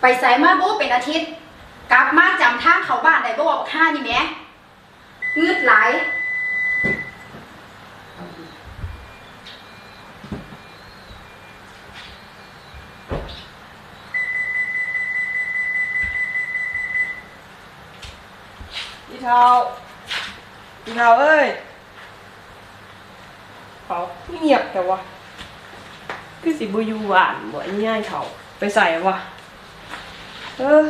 ไปใส่มาบูเป็นอาทิตย์ กลับมาจำทางเขาบ้านได้บ่บอกข้านี่แหมงืดไหลายพี่เทาพี่เทาเอ้ยเขาเงียบแต่ว่าคือสิบอยู่หวานบ่ไอ้ง่ายเขาไปใส่วะ เออ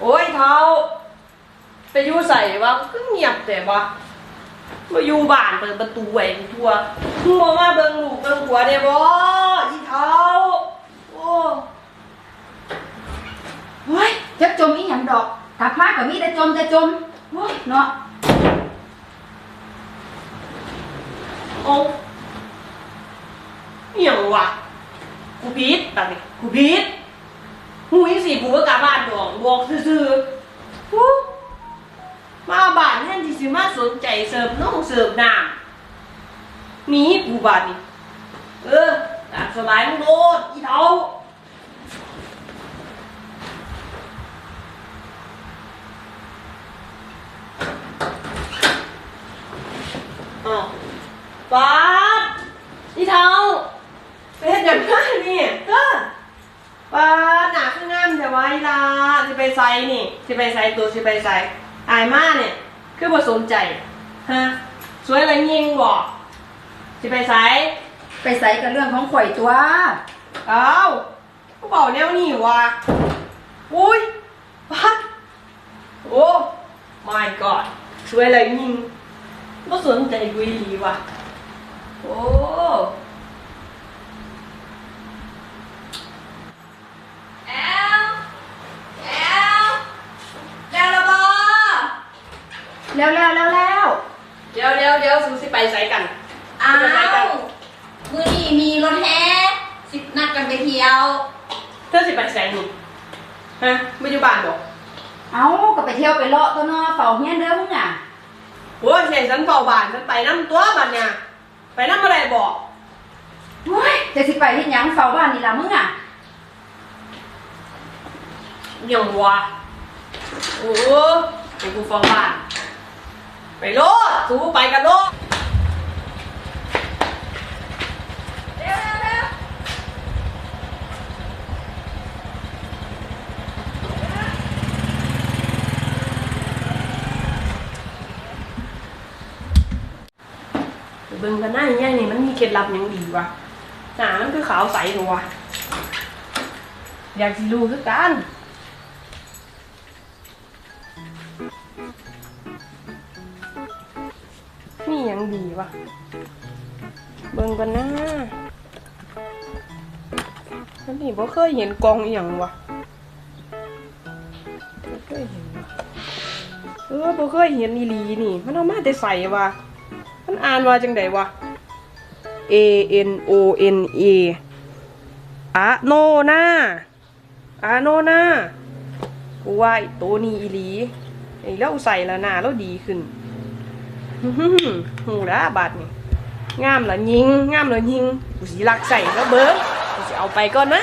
โอ้ยเท้าไปอยู่ใส่วะก็เงียบแต่ว่ามาอยู่บ้านเปิดประตูไว้ทั่วมึงบอกว่าเบิ่งลูกเบิ่งหัวได้บ่อีเท้าโอ้เฮ้ยจักจมอีหยังดอกกลับมาก็มีแต่จมแต่จมโอ้ยเนาะโอ้เหี่ยงวะกูพีดแบบนี้กูพีด หูยงสิกูก็กลับบ้านดอกบอกซื่อๆหูมาบ้านแทนที่สิมาสนใจเสิร์ฟน้องเสิร์ฟน้ำหนีกูบ้านนี่เออตามสบายมึงโดดอีเท้าอ้าวป้าดอีเท้าไปเฮ็ดอย่างนั้นนี่เออป้าด หนาขึ้นงามแต่ว่าอีลาสิไปไซนี่สิไปไซตัวสิไปไซอายมาเนี่ยคือบ่สนใจฮะสวยอะไรยิงบอกสิไปไซไปใส่กับเรื่องของข่อยตัว เอ้าก็บอกแนวนี้ว่ะอุ้ยปัดโอ้ my god สวยอะไรยิงก็สนใจกูอีหลีว่ะโอ้แอลแอลแอลละบอ แล้วแล้วแล้วแล้วเดี๋ยวเดี๋ยวเดี๋ยวสูสิไปใส่กัน อ้าไปใส่กันวมือนี้มีรถแห่สินัดกันไปเที่ยว เธอสิไปใส่นี่ฮะไม่อยู่บ้านบอกเอาก็ไปเที่ยวไปเลาะตัวเนาะเฝ้าเฮียนเด้อมึงอะโอ้ยเสียฉันเฝ้าบ้านฉันไปน้ำตัวบ้านเนี่ยไปน้ำอะไรบอกเฮ้ยจะสิไปเฮ็ดหยังเฝ้าบ้านนี่ล่ะมึงอะหยังวะโอ้ไปกูเฝ้าบ้าน ไปโลดสู้ไปกันโลดเร็วเร็วเร็วไปเบิ่งกันหน้าอย่างเงี้ยมันมีเคล็ดลับหยังดีวะหนามันคือขาวใสหรอวะอยากสิรู้คือกัน ดีวะเบิ่งกันหน้าอันนี้บ่เคยเห็นกองอย่างวะบ่เคยเห็นวะเออบ่เคยเห็นอีหลีนี่ มันเอามาแต่ใส่วะมันอ่านว่าจังไดวะ A N O N A อะโนนาอะโนนากูว่าตัวนี้อีหลีไอ้เราใส่แล้วหน้าเราดีขึ้น หูละบาทนี่งามละยิง งามละยิงกูสิรักใส่ก็เบิ้งกูสิเอาไปก่อนนะ